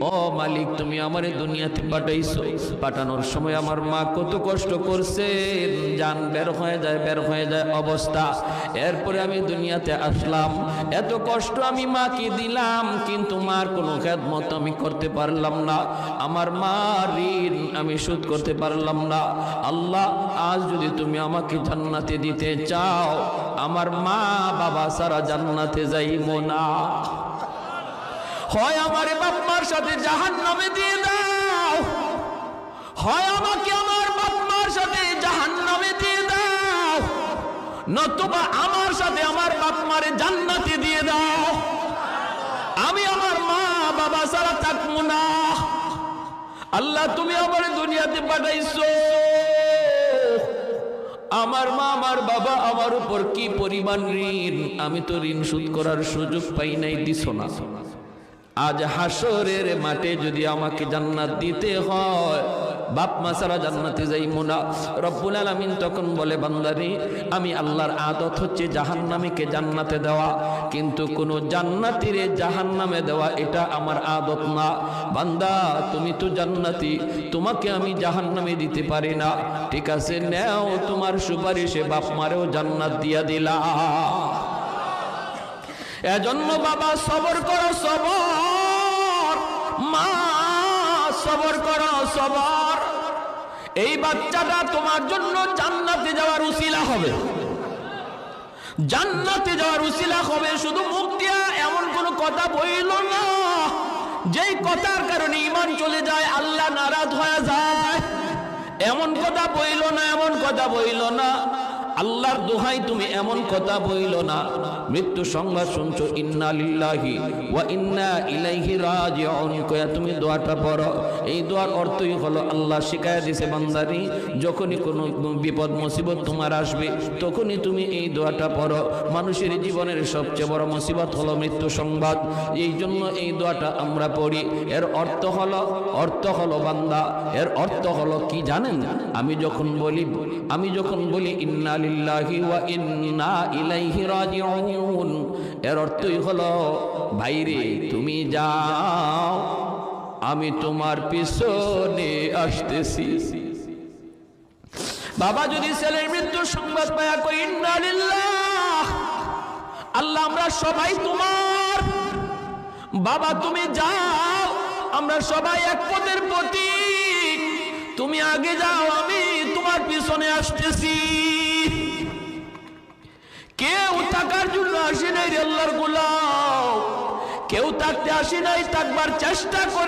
ও মালিক, তুমি আমার দুনিয়াতে পাঠাইছো। পাঠানোর সময় আমার মা কত কষ্ট করছে। জান বের হয়ে যায়, বের হয়ে যায় অবস্থা। এরপরে আমি দুনিয়াতে আসলাম। এত কষ্ট আমি মাকে দিলাম, কিন্তু মার কোনো খেদমত আমি করতে পারলাম না। আমার মা ঋণ আমি শোধ করতে পারলাম না। আল্লাহ, আজ যদি তুমি আমাকে জান্নাতে দিতে চাও, আমার মা বাবা সারা জান্নাতে যাইব না। হয় আমার বাপমার সাথে জাহান নামে দিয়ে দাও। হয় আমাকে আমার বাপমার সাথে জাহান নামে দিয়ে দাও। নতুবা আমার সাথে আমার বাপমারে জান্নাতে দিয়ে দাও। আমি আমার মা, বাবা ছাড়া থাকব না। আল্লাহ, তুমি আমার দুনিয়াতে পাঠাইছো। আমার মা, আমার বাবা আমার উপর কি পরিমাণ ঋণ? আমি তো ঋণ শোধ করার সুযোগ পাই নাই, দিছ না। আজ হাসরের মাঠে যদি আমাকে জান্নাত দিতে হয়, বাপ মা সারা জান্নাতে যাই মোনা রব্বুল আলামিন তখন বলে, বান্দারি, আমি আল্লাহর আদত হচ্ছে জাহান্নামীকে জান্নাতে দেওয়া। কিন্তু কোনো জান্নাতিরে জাহান্নামে দেওয়া, এটা আমার আদত না। বান্দা, তুমি তো জান্নাতি, তোমাকে আমি জাহান্নামে দিতে পারি না। ঠিক আছে, নেও তোমার সুপারিশে বাপ মারেও জান্নাত দিয়া দিলা এজন্য বাবা, সবর করো, সবর। সবর করো, সবর। এই বাচ্চাটা তোমার জন্য জান্নাতে যাওয়ার উসিলা হবে। জান্নাতে যাওয়ার উসিলা হবে, শুধু মুখ দিয়া এমন কোনো কথা বইল না। যেই কথার কারণে ইমান চলে যায়, আল্লাহ নারাজ হয়ে যায়। এমন কথা বইল না, এমন কথা বইল না। আল্লাহর দোহাই তুমি এমন কথা বইল না। মৃত্যু সংবাদ শুনছো, ইন্না লিল্লাহি ওয়া ইন্না ইলাইহি রাজিউন। কয়া, তুমি দোয়াটা পড়ো। এই দোয়ার অর্থই হলো আল্লাহ শিখায় দিছে বান্দারি যখনই কোনো বিপদ, মুসিবত তোমার আসবে, তখনই তুমি এই দোয়াটা পড়ো। মানুষের জীবনের সবচেয়ে বড় মুসিবত হলো মৃত্যু সংবাদ। এই জন্য এই দোয়াটা আমরা পড়ি। এর অর্থ হলো অর্থ হলো বান্দা। এর অর্থ হলো কি জানেন? আমি যখন বলি, আমি যখন বলি, ইন্না লিল্লাহি ওয়া ইন্না ইলাইহি রাজিউন। এর অর্থই হলো, ভাইরে, তুমি যাও, আমি তোমার পিছনে আসতেছি। বাবা, যদি ছেলের মৃত্যুর সংবাদ পায়া কই ইন্না লিল্লাহ, আল্লাহ, আমরা সবাই তোমার। বাবা, তুমি যাও, আমরা সবাই এক পথের প্রতীক। তুমি আগে যাও, আমি তোমার পিছনে আসতেছি। থাকার জন্য আসে নাই রে আল্লাহর কেউ থাকতে আসে নাই থাকবার চেষ্টা করে